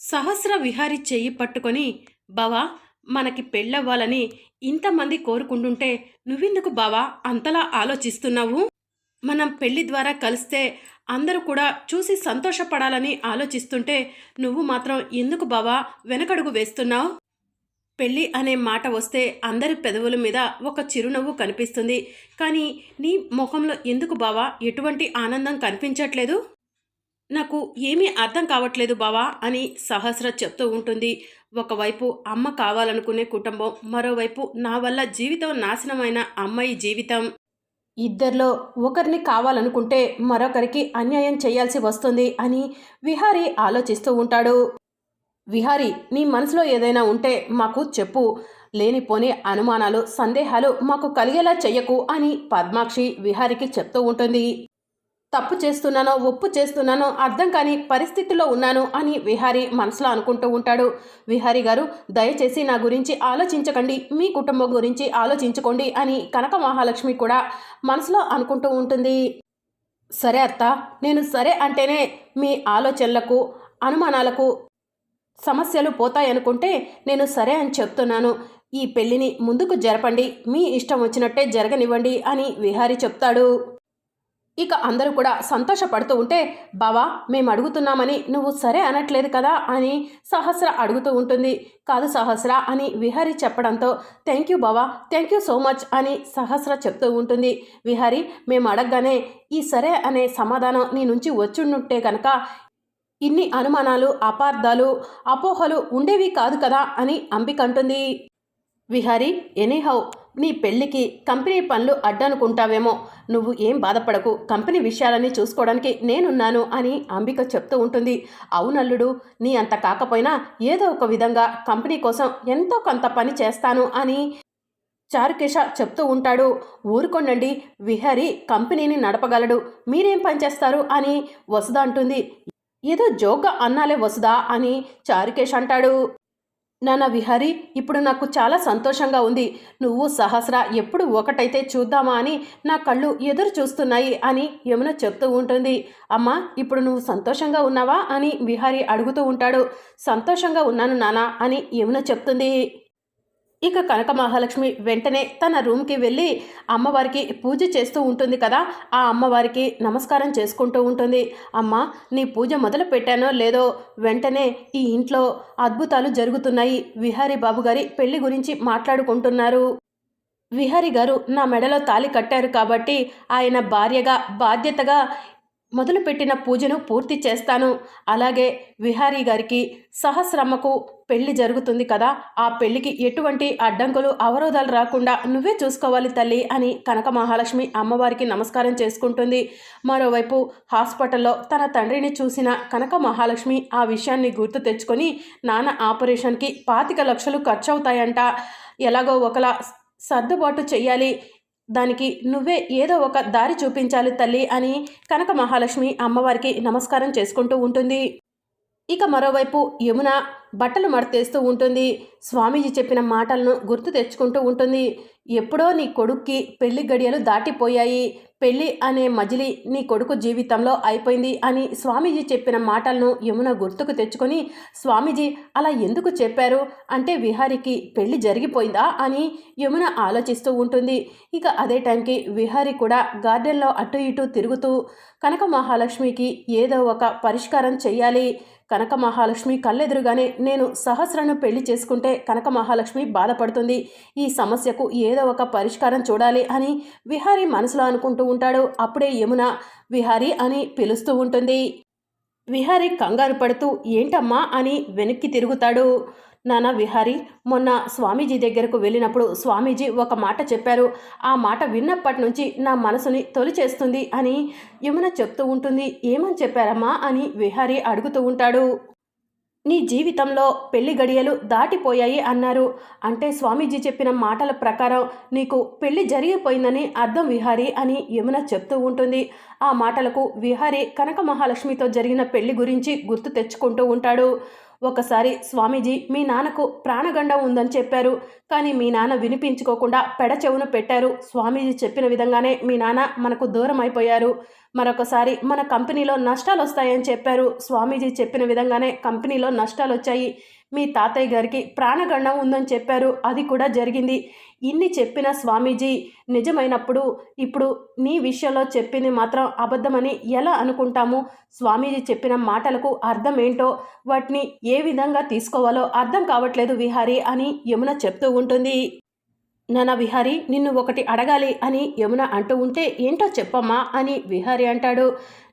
సహస్ర విహారి చెయ్యి పట్టుకొని బావా మనకి పెళ్ళవ్వాలని ఇంతమంది కోరుకుంటుంటే నువ్వెందుకు బావా అంతలా ఆలోచిస్తున్నావు? మనం పెళ్ళి ద్వారా కలిస్తే అందరూ కూడా చూసి సంతోషపడాలని ఆలోచిస్తుంటే నువ్వు మాత్రం ఎందుకు బావా వెనకడుగు వేస్తున్నావు? పెళ్ళి అనే మాట వస్తే అందరి పెదవుల మీద ఒక చిరునవ్వు కనిపిస్తుంది. కానీ నీ ముఖంలో ఎందుకు బావా ఎటువంటి ఆనందం కనిపించట్లేదు? నాకు ఏమీ అర్థం కావట్లేదు బావా అని సహస్ర చెప్తూ ఉంటుంది. ఒకవైపు అమ్మ కావాలనుకునే కుటుంబం మరోవైపు నా వల్ల జీవితం నాశనమైన అమ్మాయి జీవితం. ఇద్దరిలో ఒకరిని కావాలనుకుంటే మరొకరికి అన్యాయం చేయాల్సి వస్తుంది అని విహారీ ఆలోచిస్తూ ఉంటాడు. విహారీ నీ మనసులో ఏదైనా ఉంటే మాకు చెప్పు. లేనిపోని అనుమానాలు సందేహాలు మాకు కలిగేలా చెయ్యకు అని పద్మాక్షి విహారికి చెప్తూ ఉంటుంది. తప్పు చేస్తున్నానో ఒప్పు చేస్తున్నానో అర్థం కాని పరిస్థితిలో ఉన్నాను అని విహారీ మనసులో అనుకుంటూ ఉంటాడు. విహారీ గారు దయచేసి నా గురించి ఆలోచించకండి మీ కుటుంబం గురించి ఆలోచించుకోండి అని కనక మహాలక్ష్మి కూడా మనసులో అనుకుంటూ ఉంటుంది. సరే అత్త నేను సరే అంటేనే మీ ఆలోచనలకు అనుమానాలకు సమస్యలు పోతాయనుకుంటే నేను సరే అని చెప్తున్నాను. ఈ పెళ్ళిని ముందుకు జరపండి మీ ఇష్టం వచ్చినట్టే జరగనివ్వండి అని విహారీ చెప్తాడు. ఇక అందరూ కూడా సంతోషపడుతూ ఉంటే బావా మేము అడుగుతున్నామని నువ్వు సరే అనట్లేదు కదా అని సహస్ర అడుగుతూ ఉంటుంది. కాదు సహస్ర అని విహారి చెప్పడంతో థ్యాంక్ యూ బావా థ్యాంక్ యూ సో మచ్ అని సహస్ర చెప్తూ ఉంటుంది. విహారి మేము అడగగానే ఈ సరే అనే సమాధానం నీ నుంచి వచ్చుంటే కనుక ఇన్ని అనుమానాలు అపార్థాలు అపోహలు ఉండేవి కాదు కదా అని అంబిక అంటుంది. విహారీ ఎనీహౌ నీ పెళ్ళికి కంపెనీ పనులు అడ్డనుకుంటావేమో. నువ్వు ఏం బాధపడకు. కంపెనీ విషయాలన్నీ చూసుకోవడానికి నేనున్నాను అని అంబిక చెప్తూ ఉంటుంది. అవునల్లుడు నీ అంత కాకపోయినా ఏదో ఒక విధంగా కంపెనీ కోసం ఎంతో కొంత పని చేస్తాను అని చారుకేశ చెప్తూ ఉంటాడు. ఊరుకోండి విహారీ కంపెనీని నడపగలడు. మీరేం పని చేస్తారు అని వసుధ అంటుంది. ఏదో జోక్గా అన్నాలే వసుదా అని చారుకేష్ అంటాడు. నాన్న విహారి ఇప్పుడు నాకు చాలా సంతోషంగా ఉంది. నువ్వు సహస్ర ఎప్పుడు ఒకటైతే చూద్దామా అని నా కళ్ళు ఎదురు చూస్తున్నాయి అని యమున చెప్తూ ఉంటుంది. అమ్మా ఇప్పుడు నువ్వు సంతోషంగా ఉన్నావా అని విహారి అడుగుతూ ఉంటాడు. సంతోషంగా ఉన్నాను నానా అని యమున చెప్తుంది. ఇక కనక మహాలక్ష్మి వెంటనే తన రూమ్కి వెళ్ళి అమ్మవారికి పూజ చేస్తూ ఉంటుంది కదా ఆ అమ్మవారికి నమస్కారం చేసుకుంటూ ఉంటుంది. అమ్మ నీ పూజ మొదలు పెట్టానో లేదో? వెంటనే ఈ ఇంట్లో అద్భుతాలు జరుగుతున్నాయి. విహారీ బాబు గారి పెళ్ళి గురించి మాట్లాడుకుంటున్నారు. విహారీ గారు నా మెడలో తాలి కట్టారు కాబట్టి ఆయన భార్యగా బాధ్యతగా మొదలుపెట్టిన పూజను పూర్తి చేస్తాను. అలాగే విహారీ గారికి సహస్రమ్మకు పెళ్ళి జరుగుతుంది కదా ఆ పెళ్ళికి ఎటువంటి అడ్డంకులు అవరోధాలు రాకుండా నువ్వే చూసుకోవాలి తల్లి అని కనక మహాలక్ష్మి అమ్మవారికి నమస్కారం చేసుకుంటుంది. మరోవైపు హాస్పిటల్లో తన తండ్రిని చూసిన కనక మహాలక్ష్మి ఆ విషయాన్ని గుర్తు తెచ్చుకొని నాన్న ఆపరేషన్కి పాతిక లక్షలు ఖర్చవుతాయంట. ఎలాగో ఒకలా సర్దుబాటు చేయాలి. దానికి నువ్వే ఏదో ఒక దారి చూపించాలి తల్లి అని కనక మహాలక్ష్మి అమ్మవారికి నమస్కారం చేసుకుంటూ ఉంటుంది. ఇక మరోవైపు యమున బట్టలు మడతేస్తూ ఉంటుంది. స్వామీజీ చెప్పిన మాటలను గుర్తు తెచ్చుకుంటూ ఉంటుంది. ఎప్పుడో నీ కొడుక్కి పెళ్ళి గడియలు దాటిపోయాయి. పెళ్ళి అనే మజిలి నీ కొడుకు జీవితంలో అయిపోయింది అని స్వామీజీ చెప్పిన మాటలను యమున గుర్తుకు తెచ్చుకొని స్వామీజీ అలా ఎందుకు చెప్పారు? అంటే విహారికి పెళ్ళి జరిగిపోయిందా? అని యమున ఆలోచిస్తూ ఉంటుంది. ఇక అదే టైంకి విహారి కూడా గార్డెన్లో అటు ఇటు తిరుగుతూ కనక మహాలక్ష్మికి ఏదో ఒక పరిష్కారం చేయాలి కనక మహాలక్ష్మి కళ్ళెదురుగానే నేను సహస్రను పెళ్ళి చేసుకుంటే కనక మహాలక్ష్మి బాధపడుతుంది. ఈ సమస్యకు ఏదో ఒక పరిష్కారం చూడాలి అని విహారీ మనసులో అనుకుంటూ ఉంటాడు. అప్పుడే యమున విహారీ అని పిలుస్తూ ఉంటుంది. విహారీ కంగారు పడుతూ ఏంటమ్మా అని వెనక్కి తిరుగుతాడు. నాన్న విహారీ మొన్న స్వామీజీ దగ్గరకు వెళ్ళినప్పుడు స్వామీజీ ఒక మాట చెప్పారు. ఆ మాట విన్నప్పటి నుంచి నా మనసుని తొలిచేస్తుంది అని యమున చెప్తూ ఉంటుంది. ఏమని చెప్పారమ్మా అని విహారీ అడుగుతూ ఉంటాడు. నీ జీవితంలో పెళ్ళి గడియలు దాటిపోయాయి అన్నారు. అంటే స్వామీజీ చెప్పిన మాటల ప్రకారం నీకు పెళ్ళి జరిగిపోయిందని అర్థం విహారీ అని యమున చెప్తూ ఉంటుంది. ఆ మాటలకు విహారీ కనక మహాలక్ష్మితో జరిగిన పెళ్ళి గురించి గుర్తు తెచ్చుకుంటూ ఉంటాడు. ఒకసారి స్వామీజీ మీ నాన్నకు ప్రాణగండం ఉందని చెప్పారు. కానీ మీ నాన్న వినిపించుకోకుండా పెడచెవును పెట్టారు. స్వామీజీ చెప్పిన విధంగానే మీ నాన్న మనకు దూరం అయిపోయారు మరొకసారి మన కంపెనీలో నష్టాలు వస్తాయని చెప్పారు. స్వామీజీ చెప్పిన విధంగానే కంపెనీలో నష్టాలు వచ్చాయి మీ తాతయ్య గారికి ప్రాణగండం ఉందని చెప్పారు. అది కూడా జరిగింది. ఇన్ని చెప్పిన స్వామీజీ నిజమైనప్పుడు ఇప్పుడు నీ విషయంలో చెప్పింది మాత్రం అబద్ధమని ఎలా అనుకుంటాము? స్వామీజీ చెప్పిన మాటలకు అర్థం ఏంటో వాటిని ఏ విధంగా తీసుకోవాలో అర్థం కావట్లేదు విహారీ అని యమున చెప్తూ ఉంటుంది. నాన్న విహారీ నిన్ను ఒకటి అడగాలి అని యమున అంటూ ఉంటే ఏంటో చెప్పమ్మా అని విహారీ అంటాడు.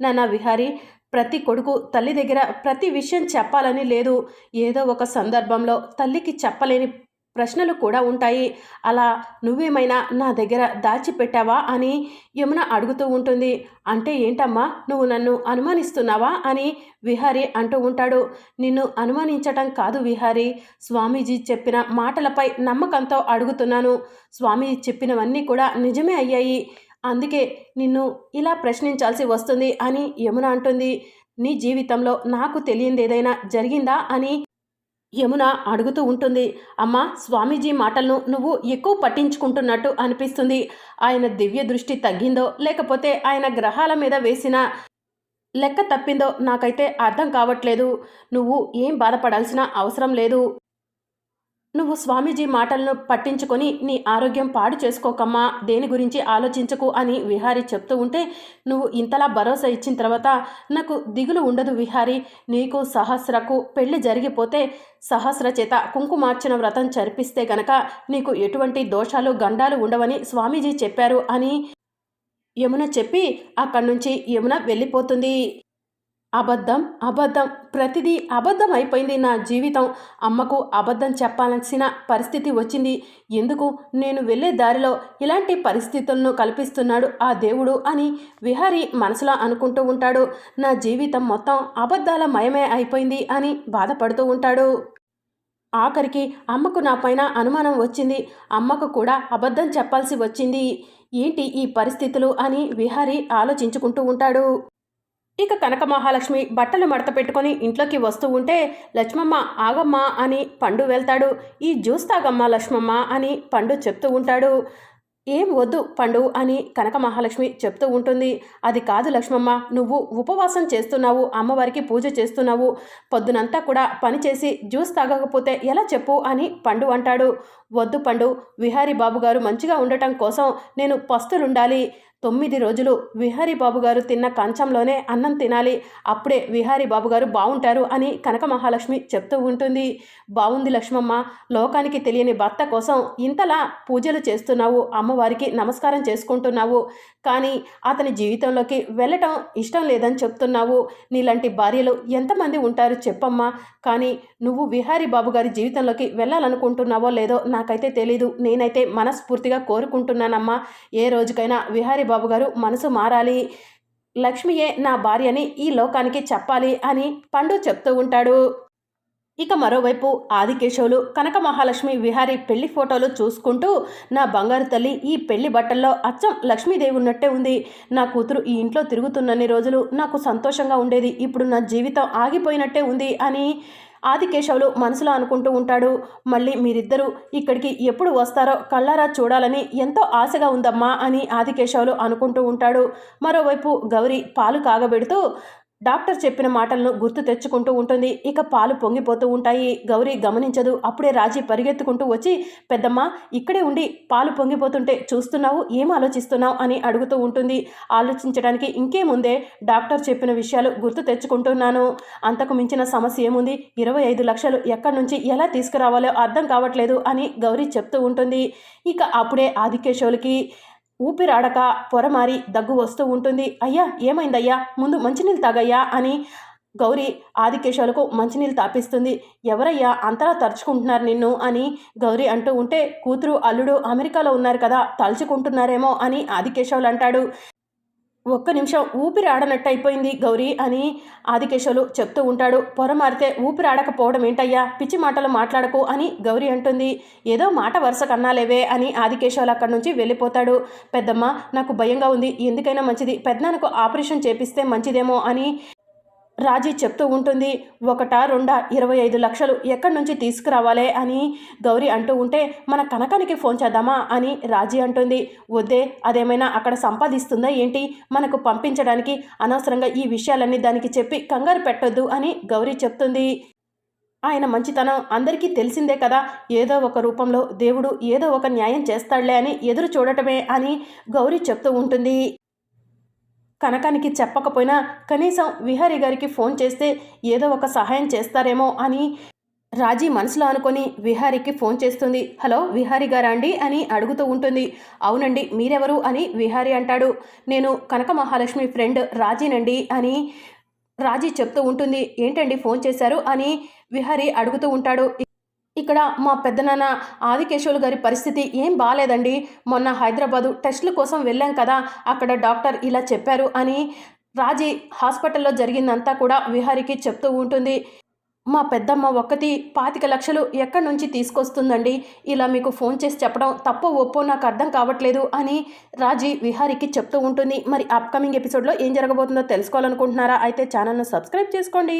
నాన్న విహారీ ప్రతి కొడుకు తల్లి దగ్గర ప్రతి విషయం చెప్పాలని లేదు. ఏదో ఒక సందర్భంలో తల్లికి చెప్పలేని ప్రశ్నలు కూడా ఉంటాయి. అలా నువ్వేమైనా నా దగ్గర దాచిపెట్టావా అని యమున అడుగుతూ ఉంటుంది. అంటే ఏంటమ్మా నువ్వు నన్ను అనుమానిస్తున్నావా అని విహారీ అంటూ ఉంటాడు. నిన్ను అనుమానించటం కాదు విహారీ. స్వామీజీ చెప్పిన మాటలపై నమ్మకంతో అడుగుతున్నాను. స్వామీజీ చెప్పినవన్నీ కూడా నిజమే అయ్యాయి. అందుకే నిన్ను ఇలా ప్రశ్నించాల్సి వస్తుంది అని యమున అంటుంది. నీ జీవితంలో నాకు తెలియంది ఏదైనా జరిగిందా అని యమున అడుగుతూ ఉంటుంది. అమ్మ స్వామీజీ మాటలను నువ్వు ఎక్కువ పట్టించుకుంటున్నట్టు అనిపిస్తుంది. ఆయన దివ్య దృష్టి తగ్గిందో లేకపోతే ఆయన గ్రహాల మీద వేసిన లెక్క తప్పిందో నాకైతే అర్థం కావట్లేదు. నువ్వు ఏం బాధపడాల్సిన అవసరం లేదు. నువ్వు స్వామీజీ మాటలను పట్టించుకొని నీ ఆరోగ్యం పాడు చేసుకోకమ్మా దేని గురించి ఆలోచించకు అని విహారీ చెప్తూ ఉంటే నువ్వు ఇంతలా భరోసా ఇచ్చిన తర్వాత నాకు దిగులు ఉండదు విహారీ. నీకు సహస్రకు పెళ్ళి జరిగిపోతే సహస్ర చేత కుంకుమార్చన వ్రతం చర్పిస్తే గనక నీకు ఎటువంటి దోషాలు గండాలు ఉండవని స్వామీజీ చెప్పారు అని యమున చెప్పి అక్కడి నుంచి యమున వెళ్ళిపోతుంది. అబద్ధం అబద్ధం ప్రతిదీ అబద్ధం అయిపోయింది నా జీవితం. అమ్మకు అబద్ధం చెప్పాల్సిన పరిస్థితి వచ్చింది. ఎందుకు? నేను వెళ్ళే దారిలో ఇలాంటి పరిస్థితులను కల్పిస్తున్నాడు ఆ దేవుడు అని విహారీ మనసులో అనుకుంటూ ఉంటాడు. నా జీవితం మొత్తం అబద్ధాల మయమే అయిపోయింది అని బాధపడుతూ ఉంటాడు. ఆఖరికి అమ్మకు నా పైన అనుమానం వచ్చింది. అమ్మకు కూడా అబద్ధం చెప్పాల్సి వచ్చింది. ఏంటి ఈ పరిస్థితులు అని విహారీ ఆలోచించుకుంటూ ఉంటాడు. ఇక కనక మహాలక్ష్మి బట్టలు మడత పెట్టుకొని ఇంట్లోకి వస్తూ ఉంటే లక్ష్మమ్మ ఆగమ్మా అని పండు వెళ్తాడు. ఈ జ్యూస్ తాగమ్మా లక్ష్మమ్మ అని పండు చెప్తూ ఉంటాడు. ఏం వద్దు పండు అని కనక మహాలక్ష్మి చెప్తూ ఉంటుంది. అది కాదు లక్ష్మమ్మ నువ్వు ఉపవాసం చేస్తున్నావు అమ్మవారికి పూజ చేస్తున్నావు. పొద్దునంతా కూడా పని చేసి జ్యూస్ తాగకపోతే ఎలా చెప్పు అని పండు అంటాడు. వద్దు పండు విహారీ బాబు గారు మంచిగా ఉండటం కోసం నేను పస్తులుండాలి. తొమ్మిది రోజులు విహారీ బాబు గారు తిన్న కంచంలోనే అన్నం తినాలి అప్పుడే విహారీ బాబు గారు బాగుంటారు అని కనక మహాలక్ష్మి చెప్తూ ఉంటుంది. బాగుంది లక్ష్మమ్మ లోకానికి తెలియని భర్త కోసం ఇంతలా పూజలు చేస్తున్నావు అమ్మవారికి నమస్కారం చేసుకుంటున్నావు. కానీ అతని జీవితంలోకి వెళ్ళటం ఇష్టం లేదని చెప్తున్నావు. నీలాంటి భార్యలు ఎంతమంది ఉంటారు చెప్పమ్మా. కానీ నువ్వు విహారీ బాబు గారి జీవితంలోకి వెళ్ళాలనుకుంటున్నావో లేదో నాకైతే తెలీదు. నేనైతే మనస్ఫూర్తిగా కోరుకుంటున్నానమ్మా. ఏ రోజుకైనా విహారీ బాబు గారు మనసు మారాలి. లక్ష్మియే నా భార్యని ఈ లోకానికి చెప్పాలి అని పండు చెప్తూ ఉంటాడు. ఇక మరోవైపు ఆదికేశవులు కనక మహాలక్ష్మి విహారీ పెళ్ళి ఫోటోలు చూసుకుంటూ నా బంగారు తల్లి ఈ పెళ్ళి బట్టల్లో అచ్చం లక్ష్మీదేవి ఉన్నట్టే ఉంది. నా కూతురు ఈ ఇంట్లో తిరుగుతున్నన్ని రోజులు నాకు సంతోషంగా ఉండేది. ఇప్పుడు నా జీవితం ఆగిపోయినట్టే ఉంది అని ఆదికేశవులు మనసులో అనుకుంటూ ఉంటాడు. మళ్ళీ మీరిద్దరూ ఇక్కడికి ఎప్పుడు వస్తారో కళ్ళారా చూడాలని ఎంతో ఆశగా ఉందమ్మా అని ఆదికేశవులు అనుకుంటూ ఉంటాడు. మరోవైపు గౌరి పాలు కాగబెడుతూ డాక్టర్ చెప్పిన మాటలను గుర్తు తెచ్చుకుంటూ ఉంటుంది. ఇక పాలు పొంగిపోతూ ఉంటాయి. గౌరీ గమనించదు. అప్పుడే రాజీ పరిగెత్తుకుంటూ వచ్చి పెద్దమ్మ ఇక్కడే ఉండి పాలు పొంగిపోతుంటే చూస్తున్నావు? ఏం ఆలోచిస్తున్నావు? అని అడుగుతూ ఉంటుంది. ఆలోచించడానికి ఇంకేముందే? డాక్టర్ చెప్పిన విషయాలు గుర్తు తెచ్చుకుంటున్నాను. అంతకు మించిన సమస్య ఏముంది? ఇరవై ఐదు లక్షలు ఎక్కడి నుంచి ఎలా తీసుకురావాలో అర్థం కావట్లేదు అని గౌరీ చెప్తూ ఉంటుంది. ఇక అప్పుడే ఆదికేశవులకి ఊపిరాడక పొరమారి దగ్గు వస్తూ ఉంటుంది. అయ్యా ఏమైందయ్యా? ముందు మంచినీళ్ళు తాగయ్యా అని గౌరీ ఆదికేశవులకు మంచినీళ్ళు తాపిస్తుంది. ఎవరయ్యా? అంతలా తరుచుకుంటున్నారు నిన్ను అని గౌరీ అంటూ ఉంటే కూతురు అల్లుడు అమెరికాలో ఉన్నారు కదా తలుచుకుంటున్నారేమో అని ఆదికేశవులు అంటాడు. ఒక్క నిమిషం ఊపిరి ఆడనట్టు అయిపోయింది గౌరీ అని ఆదికేశవులు చెప్తూ ఉంటాడు. పొర మారితే ఊపిరి ఆడకపోవడం ఏంటయ్యా? పిచ్చి మాటలు మాట్లాడకు అని గౌరీ అంటుంది. ఏదో మాట వరుస కన్నాలేవే అని ఆదికేశవులు అక్కడి నుంచి వెళ్ళిపోతాడు. పెద్దమ్మ నాకు భయంగా ఉంది. ఎందుకైనా మంచిది. పెద్దనాన్నకు ఆపరేషన్ చేపిస్తే మంచిదేమో అని రాజీ చెప్తూ ఉంటుంది ఒకట రెండా ఇరవై ఐదు లక్షలు ఎక్కడి నుంచి తీసుకురావాలే అని గౌరీ అంటూ ఉంటే మన కనకానికి ఫోన్ చేద్దామా అని రాజీ అంటుంది. వద్దే అదేమైనా అక్కడ సంపాదిస్తుందా ఏంటి? మనకు పంపించడానికి అనవసరంగా ఈ విషయాలన్నీ దానికి చెప్పి కంగారు పెట్టొద్దు అని గౌరీ చెప్తుంది. ఆయన మంచితనం అందరికీ తెలిసిందే కదా ఏదో ఒక రూపంలో దేవుడు ఏదో ఒక న్యాయం చేస్తాడులే అని ఎదురు చూడటమే అని గౌరీ చెప్తూ ఉంటుంది. కనకానికి చెప్పకపోయినా కనీసం విహారీ గారికి ఫోన్ చేస్తే ఏదో ఒక సహాయం చేస్తారేమో అని రాజీ మనసులో అనుకొని విహారీకి ఫోన్ చేస్తుంది. హలో విహారీ గారా అండి? అని అడుగుతూ ఉంటుంది. అవునండి మీరెవరు? అని విహారీ అంటాడు. నేను కనక మహాలక్ష్మి ఫ్రెండ్ రాజీనండి అని రాజీ చెప్తూ ఉంటుంది. ఏంటండి ఫోన్ చేశారు? అని విహారీ అడుగుతూ ఉంటాడు. ఇక్కడ మా పెద్దనాన్న ఆదికేశవులు గారి పరిస్థితి ఏం బాగాలేదండి మొన్న హైదరాబాదు టెస్టుల కోసం వెళ్ళాం కదా అక్కడ డాక్టర్ ఇలా చెప్పారు అని రాజీ హాస్పిటల్లో జరిగిందంతా కూడా విహారికి చెప్తూ ఉంటుంది. మా పెద్దమ్మ ఒక్కటి పాతిక లక్షలు ఎక్కడి నుంచి తీసుకొస్తుందండి? ఇలా మీకు ఫోన్ చేసి చెప్పడం తప్పో ఒప్పో నాకు అర్థం కావట్లేదు అని రాజీ విహారికి చెప్తూ ఉంటుంది. మరి అప్కమింగ్ ఎపిసోడ్లో ఏం జరగబోతుందో తెలుసుకోవాలనుకుంటున్నారా? అయితే ఛానల్ను సబ్స్క్రైబ్ చేసుకోండి.